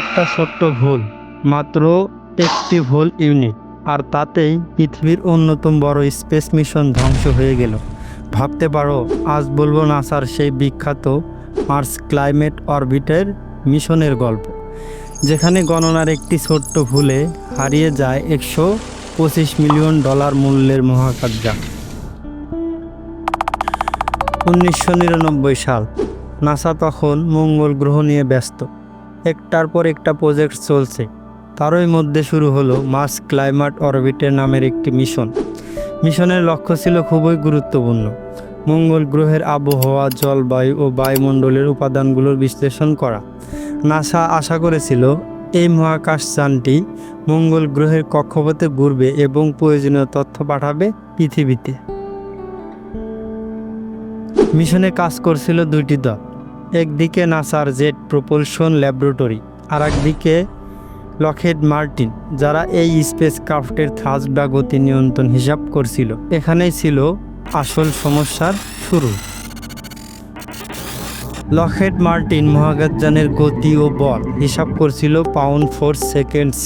একটা ছোট্ট ভুল মাত্র একটি ভুল ইউনিট। আর তাতেই পৃথিবীর অন্যতম বড় স্পেস মিশন ধ্বংস হয়ে গেল। ভাবতে পারো, আজ বলব নাসার সেই বিখ্যাত মার্স ক্লাইমেট অরবিটের মিশনের গল্প, যেখানে গণনার একটি ছোট্ট ভুলে হারিয়ে যায় একশো পঁচিশ মিলিয়ন ডলার মূল্যের মহাকাশযান উনিশশো নিরানব্বই সাল, নাসা তখন মঙ্গল গ্রহ নিয়ে ব্যস্ত। একটার পর একটা প্রজেক্ট চলছে। তারই মধ্যে শুরু হলো মার্স ক্লাইমেট অরবিটের নামের একটি মিশন। মিশনের লক্ষ্য ছিল খুবই গুরুত্বপূর্ণ। মঙ্গল গ্রহের আবহাওয়া, জলবায়ু ও বায়ুমণ্ডলের উপাদানগুলোর বিশ্লেষণ করা। নাসা আশা করেছিল, এই মহাকাশযানটি মঙ্গল গ্রহের কক্ষপথে ঘুরবে এবং প্রয়োজনীয় তথ্য পাঠাবে পৃথিবীতে। মিশনে কাজ করছিল দুইটি দল একদিকে নাসার জেট প্রোপলশন ল্যাবরেটরি আর একদিকে লকেড মার্টিন, যারা এই স্পেস ক্রাফটের থ্রাস্ট বা গতি নিয়ন্ত্রণ হিসাব করছিল। এখানেই ছিল আসল সমস্যার শুরু। লকেড মার্টিন মহাকাশযানের গতি ও বল হিসাব করছিল পাউন্ড ফোর সেকেন্ডস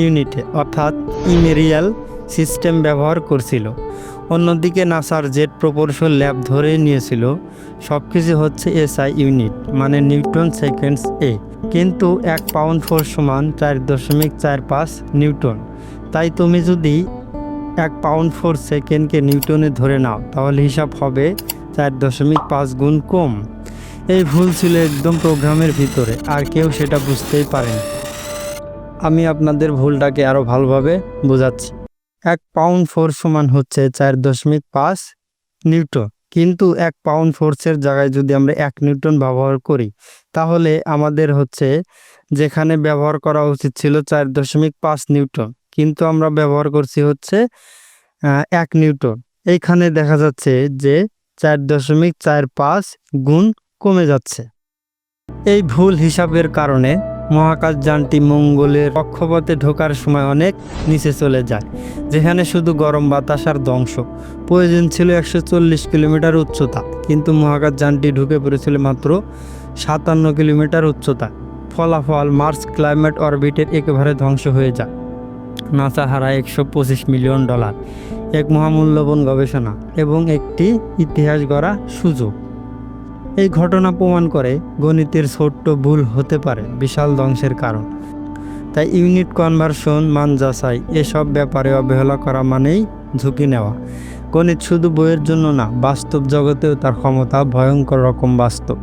ইউনিটে, অর্থাৎ ইমেরিয়াল সিস্টেম ব্যবহার করছিল। অন্যদিকে নাসার জেট প্রপোর্শন ল্যাব ধরে নিয়েছিল সব কিছু হচ্ছে এসআই ইউনিট মানে নিউটন সেকেন্ডস এ। কিন্তু এক পাউন্ড ফোর সমান চার দশমিক চার পাঁচ নিউটন। তাই তুমি যদি এক পাউন্ড ফোর সেকেন্ডকে নিউটনে ধরে নাও, তাহলে হিসাব হবে চার দশমিক পাঁচ গুণ কম। এই ভুল ছিল একদম প্রোগ্রামের ভিতরে, আর কেউ সেটা বুঝতেই পারেনি। আমি আপনাদের ভুলটাকে আরও ভালোভাবে বোঝাচ্ছি। এক পাউন্ড ফোর্স সমান হচ্ছে চার দশমিক পাঁচ নিউটন। কিন্তু এক পাউন্ড ফোর্সের জায়গায় যদি আমরা এক নিউটন ব্যবহার করি, তাহলে আমাদের হচ্ছে যেখানে ব্যবহার করা উচিত ছিল চার দশমিক পাঁচ নিউটন, কিন্তু আমরা ব্যবহার করছি হচ্ছে এক নিউটন। এইখানে দেখা যাচ্ছে যে চার দশমিক চার পাঁচ গুণ কমে যাচ্ছে। এই ভুল হিসাবের কারণে মহাকাশযানটি মঙ্গলের কক্ষপথে ঢোকার সময় অনেক নিচে চলে যায়, যেখানে শুধু গরম বাতাস আর ধ্বংস। প্রয়োজন ছিল একশো চল্লিশ কিলোমিটার উচ্চতা, কিন্তু মহাকাশযানটি ঢুকে পড়েছিল মাত্র সাতান্ন কিলোমিটার উচ্চতা। ফলাফল মার্স ক্লাইমেট অরবিটের একেবারে ধ্বংস হয়ে যায়। নাসা হারায় একশো পঁচিশ মিলিয়ন ডলার, এক মহামূল্যবান গবেষণা এবং একটি ইতিহাস গড়া সুযোগ। এই ঘটনা প্রমাণ করে গণিতের ছোট্ট ভুল হতে পারে, বিশাল ধ্বংসের কারণ। তাই ইউনিট কনভার্সন মান যাচাই এসব ব্যাপারে অবহেলা করা মানেই ঝুঁকি নেওয়া। গণিত শুধু বইয়ের জন্য না, বাস্তব জগতেও তার ক্ষমতা ভয়ঙ্কর রকম বাস্তব।